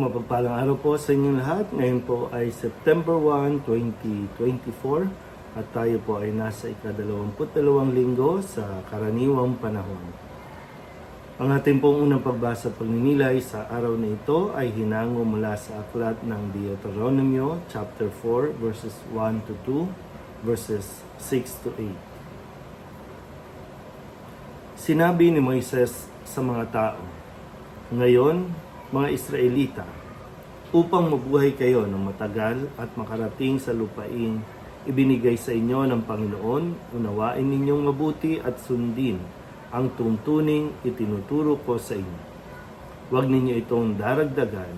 Isang mapagpalang araw po sa inyong lahat. Ngayon po ay September 1, 2024 at tayo po ay nasa ikadalawamput-dalawang linggo sa karaniwang panahon. Ang ating pong unang pagbasa pagninilay sa araw na ito ay hinango mula sa aklat ng Deuteronomio chapter 4 verses 1 to 2 verses 6 to 8. Sinabi ni Moises sa mga tao, Ngayon, mga Israelita, upang mabuhay kayo ng matagal at makarating sa lupain ibinigay sa inyo ng Panginoon, unawain ninyong mabuti at sundin ang tuntuning itinuturo ko sa inyo. Huwag ninyo itong daragdagan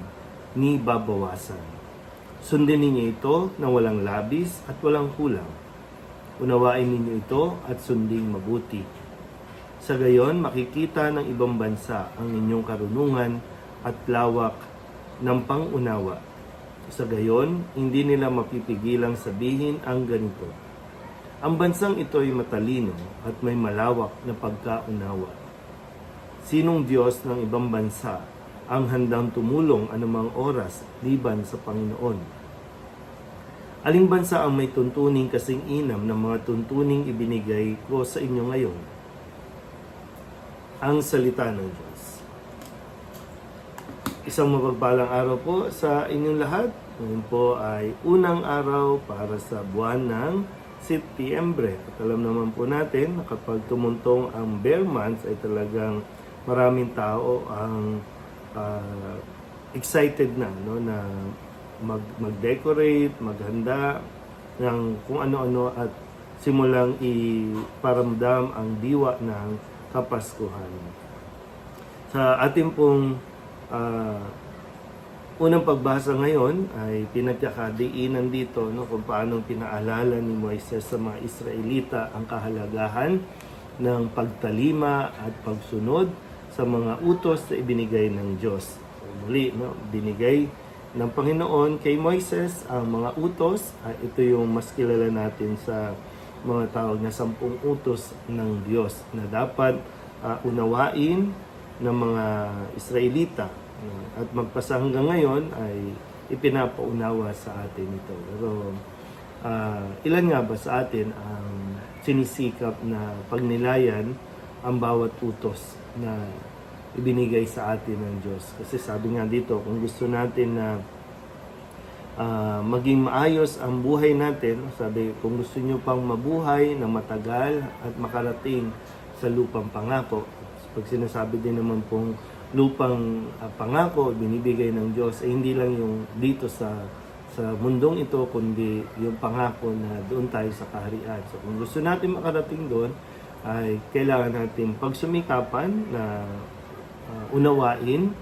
ni babawasan. Sundin ninyo ito na walang labis at walang kulang. Unawain ninyo ito at sunding mabuti. Sa gayon, makikita ng ibang bansa ang inyong karunungan at lawak ng pangunawa. Sa gayon, hindi nila mapipigilang sabihin ang ganito. Ang bansang ito ay matalino at may malawak na pagkaunawa. Sinong Diyos ng ibang bansa ang handang tumulong anumang oras liban sa Panginoon? Aling bansa ang may tuntuning kasing inam ng mga tuntuning ibinigay ko sa inyo ngayon? Ang salita ng Diyos. Isang mapagpalang araw po sa inyong lahat. Ngayon po ay unang araw para sa buwan ng Setyembre. At alam naman po natin na kapag tumuntong ang bear months ay talagang maraming tao ang ah, excited na no na mag mag-decorate, maghanda ng kung ano-ano at simulang iparamdam ang diwa ng Kapaskuhan. Sa ating pong ah, unang pagbasa ngayon ay pinagkakadiinan dito no, kung paano pinaalala ni Moises sa mga Israelita ang kahalagahan ng pagtalima at pagsunod sa mga utos na ibinigay ng Diyos. Muli, no, binigay ng Panginoon kay Moises ang mga utos. Ah, ito yung mas kilala natin sa mga tawag na sampung utos ng Diyos na dapat ah, unawain ng mga Israelita? At magpasa hanggang ngayon ay ipinapaunawa sa atin ito. Pero ah, ilan nga ba sa atin ang sinisikap na pagnilayan ang bawat utos na ibinigay sa atin ng Diyos. Kasi sabi nga dito, kung gusto natin na ah, maging maayos ang buhay natin, sabi, kung gusto nyo pang mabuhay na matagal at makarating sa lupang pangako, pag sinasabi din naman pong lupang ah, pangako binibigay ng Diyos ay hindi lang yung dito sa sa mundong ito kundi yung pangako na doon tayo sa kaharian. So kung gusto natin makarating doon ay kailangan natin pagsumikapan na ah, unawain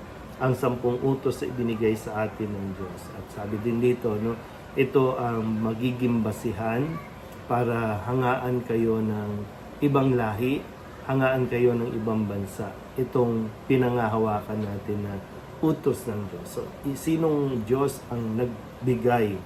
ang sampung utos na ibinigay sa atin ng Diyos. At sabi din dito, no, ito ang magiging basihan para hangaan kayo ng ibang lahi, hangaan kayo ng ibang bansa. Itong pinangahawakan natin na utos ng Diyos. So, sinong Diyos ang nagbigay?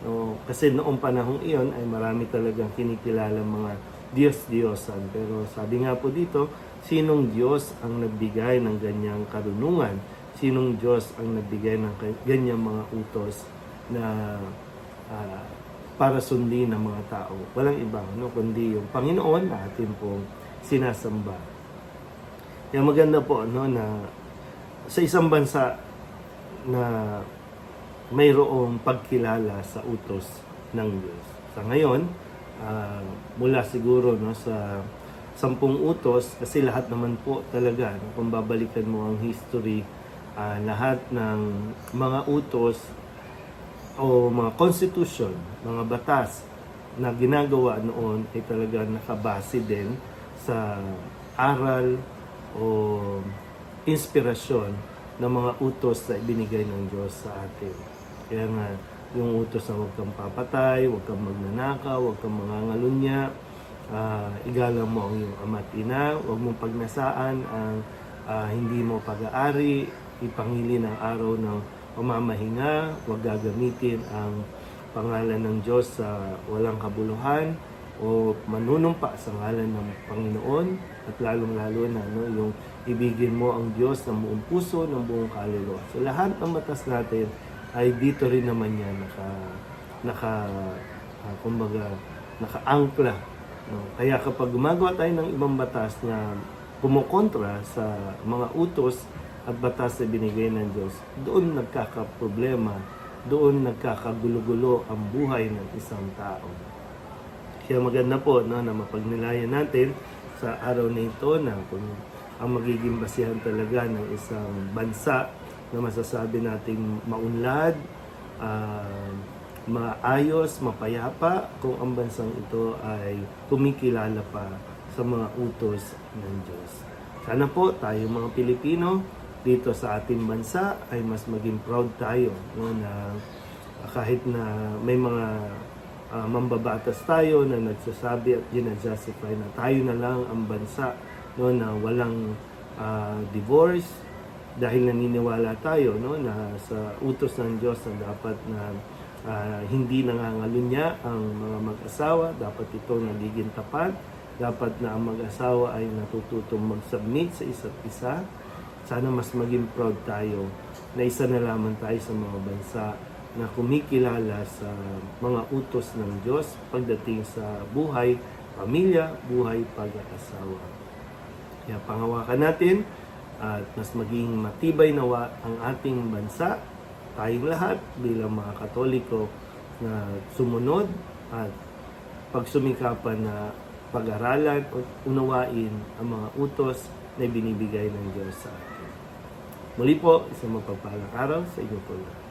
No, kasi noong panahong iyon ay marami talagang kinikilala mga Diyos-Diyosan. Pero sabi nga po dito, sinong Diyos ang nagbigay ng ganyang karunungan? Sinong Diyos ang nagbigay ng ganyang mga utos na ah, para sundin ng mga tao? Walang iba, no? kundi yung Panginoon na atin pong sinasamba. Kaya maganda po no, na sa isang bansa na mayroong pagkilala sa utos ng Diyos. Sa ngayon, ah, mula siguro no, sa sampung utos, kasi lahat naman po talaga, no, kung babalikan mo ang history, ah, lahat ng mga utos o mga constitution, mga batas na ginagawa noon ay talaga nakabase din sa aral o inspirasyon ng mga utos na ibinigay ng Diyos sa atin. Kaya nga, yung utos na huwag kang papatay, huwag kang magnanakaw, huwag kang mangangalunya, ah, igalang mo ang iyong ama't ina, huwag mong pagnasaan ang ah, hindi mo pag-aari, ipangili ng araw ng pamamahinga, huwag gagamitin ang pangalan ng Diyos sa walang kabuluhan, o manunumpa sa ngalan ng Panginoon at lalong-lalo na no, yung ibigin mo ang Diyos ng buong puso, ng buong kaluluwa. So lahat ng batas natin ay dito rin naman yan naka naka ah, kumbaga nakaangkla no? kaya kapag gumagawa tayo ng ibang batas na kumukontra sa mga utos at batas na binigay ng Diyos doon nagkakaproblema doon nagkakagulo-gulo ang buhay ng isang tao kaya maganda po no, na mapagnilayan natin sa araw na ito na kung ang magiging basihan talaga ng isang bansa na masasabi nating maunlad, ah, maayos, mapayapa kung ang bansang ito ay kumikilala pa sa mga utos ng Diyos. Sana po tayo mga Pilipino dito sa ating bansa ay mas maging proud tayo no, na kahit na may mga ah, mambabatas tayo na nagsasabi at ginajustify na tayo na lang ang bansa no, na walang ah, divorce. Dahil naniniwala tayo no, na sa utos ng Diyos na dapat na ah, hindi nangangalunya ang mga mag-asawa, dapat ito nagiging tapat, dapat na ang mag-asawa ay natututong mag-submit sa isa't isa. Sana mas maging proud tayo na isa na lamang tayo sa mga bansa na kumikilala sa mga utos ng Diyos pagdating sa buhay, pamilya, buhay, pag-asawa. Kaya pangawakan natin at mas maging matibay nawa ang ating bansa, tayong lahat bilang mga Katoliko na sumunod at pagsumikapan na pag-aralan at unawain ang mga utos na binibigay ng Diyos sa atin. Muli po, isang mapagpalang araw sa inyo po lahat.